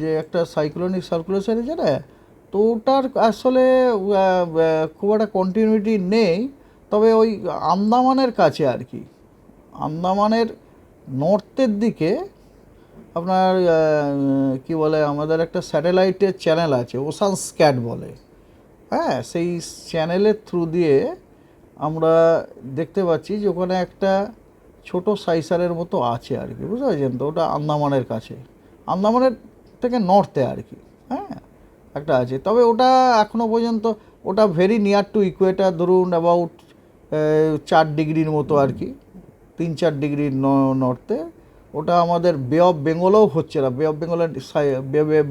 যে একটা cyclonic circulation আছে না তো ওটার আসলে খুব একটা কন্টিনিউটি নেই, তবে ওই আন্দামানের কাছে আর কি। আন্দামানের নর্থের দিকে আপনার কি বলে, আমাদের একটা স্যাটেলাইটের চ্যানেল আছে ওসান স্ক্যাট বলে। হ্যাঁ সেই চ্যানেলের থ্রু দিয়ে আমরা দেখতে পাচ্ছি যে ওখানে একটা ছোট সাইসারের মতো আছে আর কি, বুঝতে পারছেন তো? ওটা আন্দামানের কাছে। আন্দামানের থেকে নর্থে আর কি হ্যাঁ? একটা আছে। তবে ওটা এখনও পর্যন্ত, ওটা ভেরি নিয়ার টু ইকুয়েটার ধরুন অ্যাবাউট চার ডিগ্রির মতো আর কি, তিন চার ডিগ্রি নর্থে ওটা আমাদের বে অফ বেঙ্গলেও হচ্ছে না বে অফ বেঙ্গলের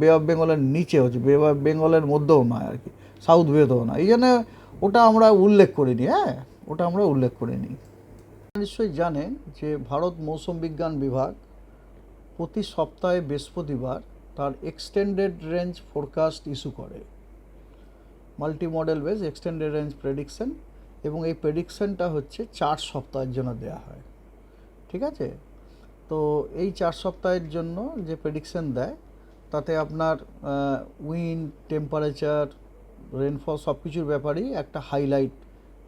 বে অফ বেঙ্গলের নিচে হচ্ছে বে অফ বেঙ্গলের মধ্যেও নয় আর কি সাউথ বেতেও না এই জন্য ওটা আমরা উল্লেখ করিনি হ্যাঁ? ওটা আমরা উল্লেখ করিনি। নিশ্চয়ই জানেন যে ভারত মৌসুম বিজ্ঞান বিভাগ প্রতি সপ্তাহে বৃহস্পতিবার তার এক্সটেন্ডেড রেঞ্জ ফোরকাস্ট ইস্যু করে। Multi model base extended range prediction এবং এই প্রেডিকশনটা হচ্ছে চার সপ্তাহের জন্য দেওয়া হয়। ঠিক আছে? তো এই চার সপ্তাহের জন্য যে প্রেডিকশন দেয়, তাতে আপনার উইন্ড টেম্পারেচার রেনফল সব কিছুর ব্যাপারেই একটা হাইলাইট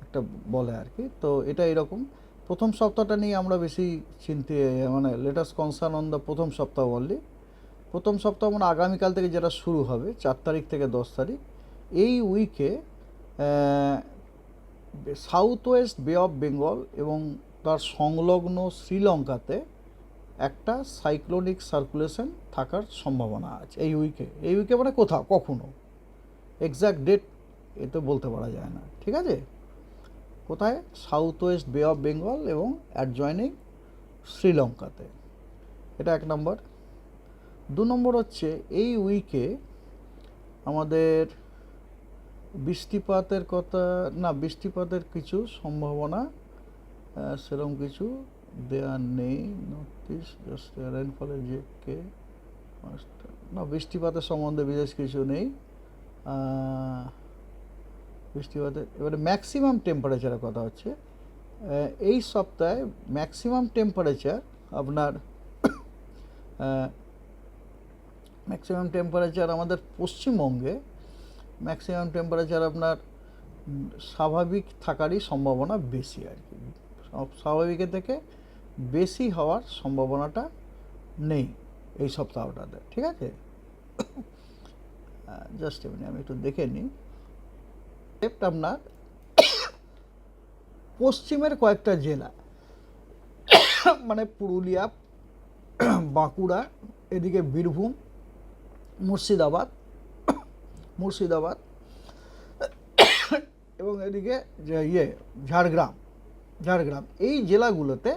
একটা বলে আর কি। তো এটা এরকম। প্রথম সপ্তাহটা নিয়ে আমরা বেশি চিন্তে মানে লেটাস্ট কনসার্ন অন দ্য প্রথম সপ্তাহ বললি প্রথম সপ্তাহ মানে আগামীকাল থেকে যেটা শুরু হবে, চার তারিখ থেকে দশ তারিখ, এই উইকে south west bay of Bengal এবং তার সংলগ্ন শ্রীলঙ্কাতে একটা সাইক্লোনিক সার্কুলেশন থাকার সম্ভাবনা আছে। এই উইকে এই উইকে মানে কোথাও, কখনো। এক্স্যাক্ট ডেট এ তো বলতে পারা যায় না। ঠিক আছে? কোথায়? South west bay of Bengal এবং অ্যাডজয়নিং শ্রীলঙ্কাতে। এটা এক নম্বর দু নম্বর হচ্ছে এই উইকে আমাদের বৃষ্টিপাতের কথা, না, বৃষ্টিপাতের কিছু সম্ভাবনা সেরকম কিছু দেওয়া নেই। নর্থ ইস্ট জাস্ট রেনফলের যে না, বৃষ্টিপাতের সম্বন্ধে বিশেষ কিছু নেই। বৃষ্টিপাতের, এবারে ম্যাক্সিমাম টেম্পারেচারের কথা হচ্ছে। এই সপ্তাহে ম্যাক্সিমাম টেম্পারেচার আপনার ম্যাক্সিমাম টেম্পারেচার আমাদের পশ্চিমবঙ্গে ম্যাক্সিমাম টেম্পারেচার আপনার স্বাভাবিক থাকারই সম্ভাবনা বেশি আর কি। সব- স্বাভাবিকের থেকে বেশি হওয়ার সম্ভাবনাটা নেই এই সপ্তাহটাতে, ঠিক আছে? জাস্ট এমনি আমি একটু দেখে নিই। Except আপনার পশ্চিমের কয়েকটা জেলা মানে পুরুলিয়া, বাঁকুড়া, এদিকে বীরভূম মুর্শিদাবাদ মুর্শিদাবাদ, এবং এদিকে যে ইয়ে ঝাড়গ্রাম ঝাড়গ্রাম, এই জেলাগুলোতে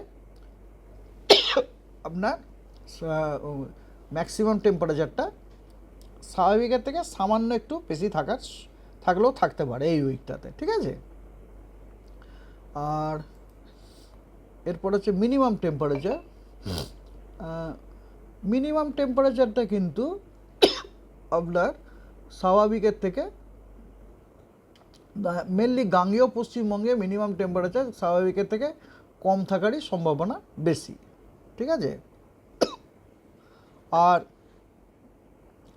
আপনার ম্যাক্সিমাম টেম্পারেচারটা স্বাভাবিকের থেকে সামান্য একটু বেশি থাকার থাকলেও থাকতে পারে এই উইকটাতে ঠিক আছে? আর এরপর হচ্ছে মিনিমাম টেম্পারেচার মিনিমাম টেম্পারেচারটা কিন্তু আপনার স্বাভাবিকের থেকে মেনলি গাঙ্গেয় পশ্চিমবঙ্গে মিনিমাম টেম্পারেচার স্বাভাবিকের থেকে কম থাকারই সম্ভাবনা বেশি। ঠিক আছে? আর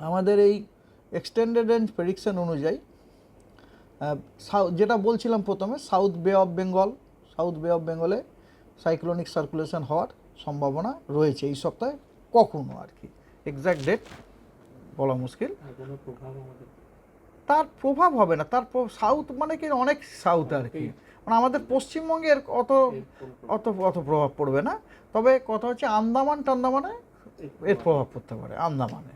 আমাদের এই এক্সটেন্ডেড রেঞ্জ প্রেডিকশন অনুযায়ী যেটা বলছিলাম প্রথমে south bay of Bengal south bay of বেঙ্গলে সাইক্লোনিক সার্কুলেশন হওয়ার সম্ভাবনা রয়েছে এই সপ্তাহে, কখনো আর কি। এক্স্যাক্ট ডেট বলা মুশকিল। আমাদের তার প্রভাব হবে না তার সাউথ মানে কি অনেক সাউথ আর কি। মানে আমাদের পশ্চিমবঙ্গের অত অত অত প্রভাব পড়বে না। তবে কথা হচ্ছে আন্দামান টান্দামানে এর প্রভাব পড়তে পারে আন্দামানে।